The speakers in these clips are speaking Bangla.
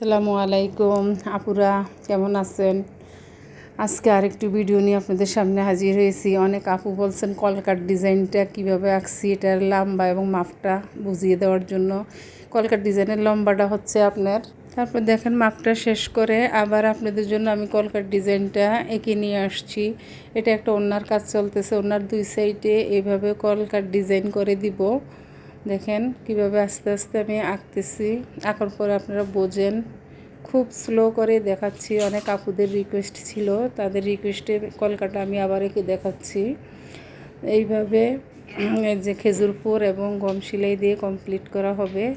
আসসালামু আলাইকুম। আপুরা, কেমন আছেন? আজকে আরেকটি ভিডিও নিয়ে আপনাদের সামনে হাজির হয়েছি। অনেক আপু বলছেন কলকার ডিজাইনটা কীভাবে আঁকছি, এটার লম্বা এবং মাপটা বুঝিয়ে দেওয়ার জন্য। কলকার ডিজাইনের লম্বাটা হচ্ছে আপনার, তারপর দেখেন মাপটা শেষ করে আবার আপনাদের জন্য আমি কলকার ডিজাইনটা এঁকে নিয়ে আসছি। এটা একটা ওনার কাজ চলতেছে ওনার দুই সাইডে এভাবে কলকার ডিজাইন করে দিব। দেখেন কীভাবে আস্তে আস্তে আমি আঁকতেছি। আঁকার পরে আপনারা বোঝেন। খুব স্লো করে দেখাচ্ছি। অনেক আপুদের রিকোয়েস্ট ছিল। তাদের রিকোয়েস্টে কলকাটা আমি আবার এঁকে দেখাচ্ছি। এইভাবে এই যে খেজুরপুর এবং গম সিলাই দিয়ে কমপ্লিট করা হবে।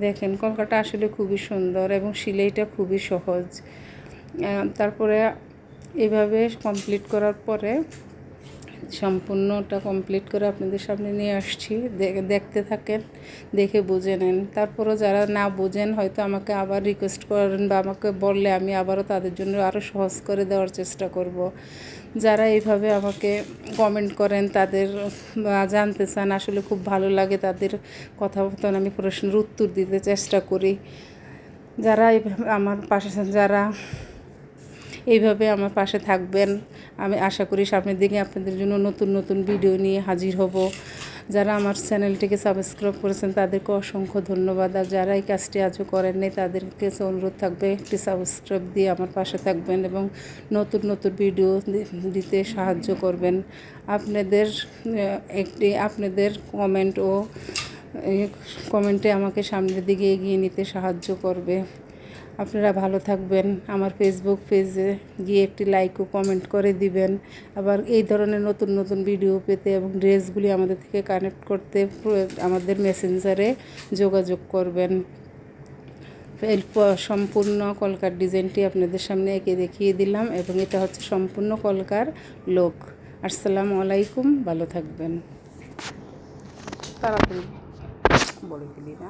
দেখেন কলকাটা আসলে খুবই সুন্দর এবং সিলাইটা খুবই সহজ। তারপরে এইভাবে কমপ্লিট করার পরে সম্পূর্ণটা কমপ্লিট করে আপনাদের সামনে নিয়ে আসছি। দেখতে থাকেন, দেখে বুঝে নেন। তারপরও যারা না বোঝেন, হয়তো আমাকে আবার রিকোয়েস্ট করেন বা আমাকে বললে আমি আবারও তাদের জন্য আরও সহজ করে দেওয়ার চেষ্টা করব। যারা এইভাবে আমাকে কমেন্ট করেন, তাদের জানতে চান আসলে খুব ভালো লাগে তাদের কথাবার্তা আমি প্রশ্নের উত্তর দিতে চেষ্টা করি। যারা আমার পাশে যারা এইভাবে আমার পাশে থাকবেন। আমি আশা করি সামনের দিকে আপনাদের জন্য নতুন নতুন ভিডিও নিয়ে হাজির হব। যারা আমার চ্যানেলটিকে সাবস্ক্রাইব করেছেন, তাদেরকে অসংখ্য ধন্যবাদ। আর যারা এই কাজটি আজও করেননি তাদের কাছে অনুরোধ থাকবে, একটি সাবস্ক্রাইব দিয়ে আমার পাশে থাকবেন এবং নতুন নতুন ভিডিও দিতে সাহায্য করবেন। আপনাদের একটি, আপনাদের কমেন্ট ও কমেন্টে আমাকে সামনের দিকে এগিয়ে নিতে সাহায্য করবে। আপনারা ভালো থাকবেন। আমার ফেসবুক পেজে গিয়ে একটি লাইক ও কমেন্ট করে দিবেন। আবার এই ধরনের নতুন নতুন ভিডিও পেতে এবং ড্রেসগুলি আমাদের থেকে কানেক্ট করতে আমাদের মেসেঞ্জারে যোগাযোগ করবেন। সম্পূর্ণ কলকার ডিজাইনটি আপনাদের সামনে এঁকে দেখিয়ে দিলাম এবং এটা হচ্ছে সম্পূর্ণ কলকার লোক আসসালামু আলাইকুম, ভালো থাকবেন। তাড়াতাড়ি বলে দিলি না।